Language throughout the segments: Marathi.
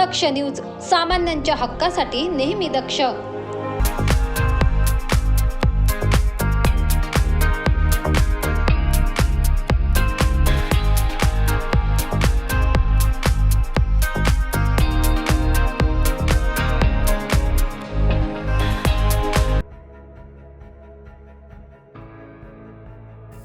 दक्ष न्यूज सामान्यांच्या हक्कासाठी नेहमी दक्ष.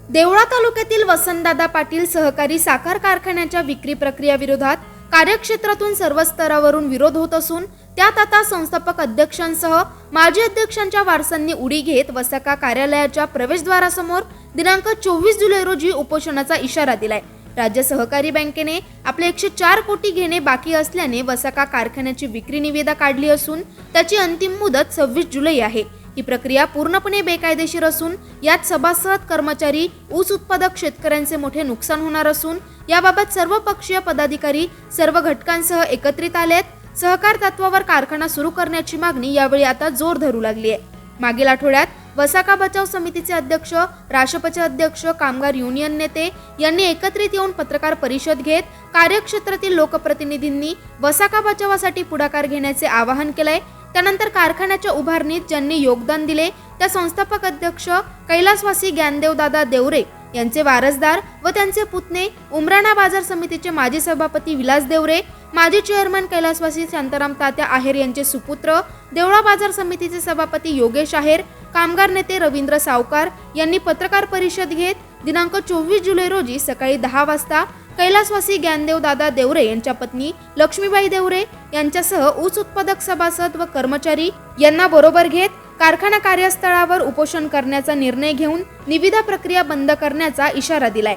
देवळा तालुक्यातील वसंतदादा पाटील सहकारी साखर कारखान्याच्या विक्री प्रक्रिया विरोधात कार्यक्षेत्रातून सर्व स्तरावरून विरोध होत असून त्यात आता संस्थापक अध्यक्षांसह माजी अध्यक्षांच्या वारसांनी उडी घेत वसाका कार्यालयाच्या प्रवेशद्वारासमोर दिनांक चोवीस जुलै रोजी उपोषणाचा इशारा दिलाय. राज्य सहकारी बँकेने आपले एकशे चार कोटी घेणे बाकी असल्याने वसाका कारखान्याची विक्री निविदा काढली असून त्याची अंतिम मुदत सव्वीस जुलै आहे. ही प्रक्रिया पूर्णपणे बेकायदेशीर असून यात सभासद कर्मचारी ऊस उत्पादक शेतकऱ्यांचे मोठे नुकसान होणार असून याबाबत सर्व पक्षीय पदाधिकारी सर्व घटकांसह एकत्रित आलेत. सहकार तत्वावर कारखाना सुरू करण्याची मागणी यावेळी आता जोर धरू लागली आहे. मागील आठवड्यात वसाका बचाव समितीचे अध्यक्ष राष्ट्रपचे अध्यक्ष कामगार युनियन नेते यांनी एकत्रित येऊन पत्रकार परिषद घेत कार्यक्षेत्रातील लोकप्रतिनिधींनी वसाका बचावासाठी पुढाकार घेण्याचे आवाहन केलंय. त्यानंतर कारखान्याच्या उभारणीत ज्यांनी योगदान दिले त्या संस्थापक अध्यक्ष कैलासवासी ज्ञानदेवदादा देवरे यांचे वारसदार व त्यांचे पुतणे उमराणा बाजार समितीचे माजी सभापती विलास देवरे माजी चेअरमन कैलासवासी शांताराम तात्या आहेर यांचे सुपुत्र देवळा बाजार समितीचे सभापती योगेश आहेर कामगार नेते रवींद्र सावकार यांनी पत्रकार परिषद घेत दिनांक चोवीस जुलै रोजी सकाळी दहा वाजता कैलासवासी ज्ञानदेव दादा देवरे यांच्या पत्नी लक्ष्मीबाई देवरे यांच्यासह ऊस उत्पादक सभासद व कर्मचारी यांना बरोबर घेत कारखाना कार्यस्थळावर उपोषण करण्याचा निर्णय घेऊन निविदा प्रक्रिया बंद करण्याचा इशारा दिलाय.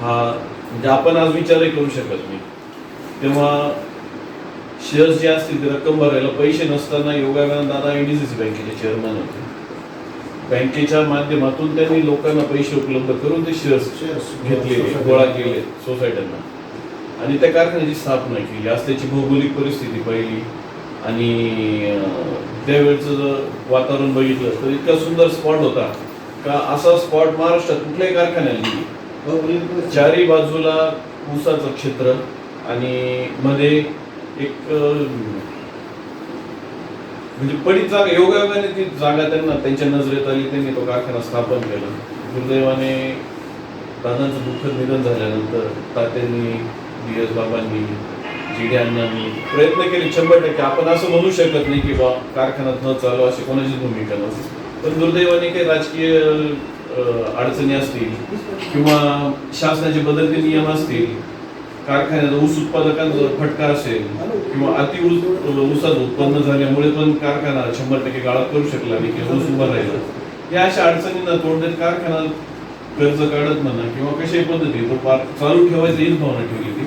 हा म्हणजे आपण आज विचारही करू शकत नाही. तेव्हा शेअर्स जे असतील ते रक्कम भरायला पैसे नसताना योगायोगानं दादा एडीसीसी बँकेचे चेअरमन होते. बँकेच्या माध्यमातून त्यांनी लोकांना पैसे उपलब्ध करून ते शेअर्स घेतलेले गोळा केले सोसायट्यांना आणि त्या कारखान्याची स्थापना केली. आज त्याची भौगोलिक परिस्थिती पाहिली. आणि त्यावेळचं जर वातावरण बघितलं तर इतका सुंदर स्पॉट होता का असा स्पॉट महाराष्ट्रात कुठल्याही कारखान्याला नाही. चारी बाजूला ऊसाचं क्षेत्र आणि मध्ये एक म्हणजे पडीत जागा योगायोगाने ती जागा त्यांना त्यांच्या नजरेत आली त्यांनी तो कारखाना स्थापन केला. दुर्दैवाने दादांचं दुःखद निधन झाल्यानंतर तात्यांनी डी एस बाबांनी जी डी अण्णांनी प्रयत्न केले शंभर टक्के. आपण असं म्हणू शकत नाही की बा कारखान्यात न चालू अशी कोणाची भूमिका नसते. पण दुर्दैवाने काही राजकीय अडचणी असतील किंवा शासनाचे बदलते नियम असतील कारखान्याचा ऊस उत्पादकांचा फटका असेल किंवा अति ऊस ऊसाचं उत्पन्न झाल्यामुळे पण कारखाना शंभर टक्के गाळात करू शकला नाही किंवा ऊस उभा राहिला. या अशा अडचणींना तोंड देत कारखाना कर्ज काढत म्हणा किंवा कशाही पद्धती तो पार चालू ठेवायची हीच भावना ठेवली ती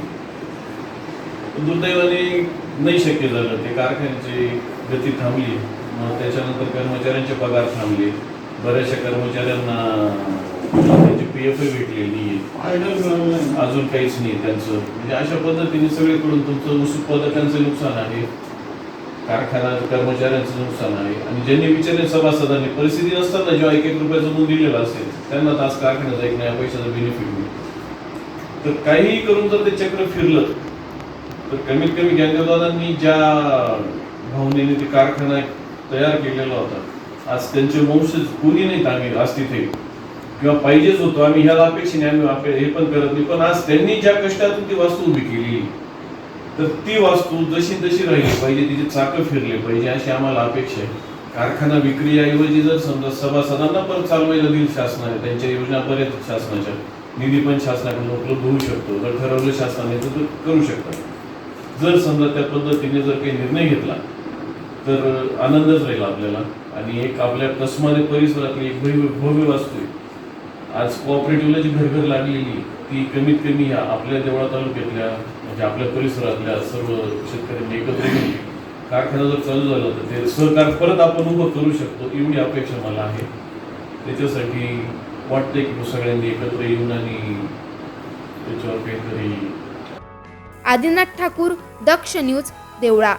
दुर्दैवाने नाही शक्य झालं. ते कारखान्याची गती थांबली. मग त्याच्यानंतर कर्मचाऱ्यांचे पगार थांबले. बऱ्याचशा कर्मचाऱ्यांना पी एफ भेटलेली अजून काहीच नाही त्यांचं. म्हणजे अशा पद्धतीने सगळीकडून तुमचं उत्पादकांचं नुकसान आहे. कारखाना कर्मचाऱ्यांचं नुकसान आहे. आणि ज्यांनी विचारले सभासदांनी परिस्थिती नसताना जेव्हा एक एक रुपयाचं मूल दिलेलं असेल त्यांना आज कारखान्याचा एक नया पैशाचा बेनिफिट मिळेल. तर काहीही करून जर ते चक्र फिरलं तर कमीत कमी ज्ञानदेवदादांनी ज्या भावनेने ते कारखाना तयार केलेला होता आज त्यांचे वंशज कोणी नाहीत आम्ही आज तिथे. किंवा पाहिजेच होतो. आम्ही ह्याला अपेक्षेने आम्ही हे पण करत नाही. पण आज त्यांनी ज्या कष्टातून ती वास्तू उभी केली तर ती वास्तू जशी तशी राहिली पाहिजे तिचे चाकं फिरले पाहिजे अशी आम्हाला अपेक्षा आहे. कारखाना विक्रीऐवजी जर समजा सभासदांना पण चालवायला दिल शासनाने त्यांच्या योजना बऱ्याच शासनाच्या. निधी पण शासनाकडून उपलब्ध होऊ शकतो. जर ठरवलं शासनाने तर करू शकतात. जर समजा त्या पद्धतीने जर काही निर्णय घेतला तर आनंदच राहील आपल्याला. आणि एक आपल्या कसमाने परिसरातली एक भव्य भव्य वास्तू आहे. आज कोऑपरेटिव्हला जी घरघर लागलेली ती कमीत कमी या आपल्या देवळा तालुक्यातल्या म्हणजे आपल्या परिसरातल्या सर्व शेतकऱ्यांनी एकत्र येऊन कारखाना जर चालू झाला तर ते सहकार परत आपण उभं करू शकतो एवढी अपेक्षा मला आहे. त्याच्यासाठी वाटतंय की सगळ्यांनी एकत्र येऊन आणि त्याच्यावर काहीतरी आदिनाथ ठाकूर दक्ष न्यूज देवळा.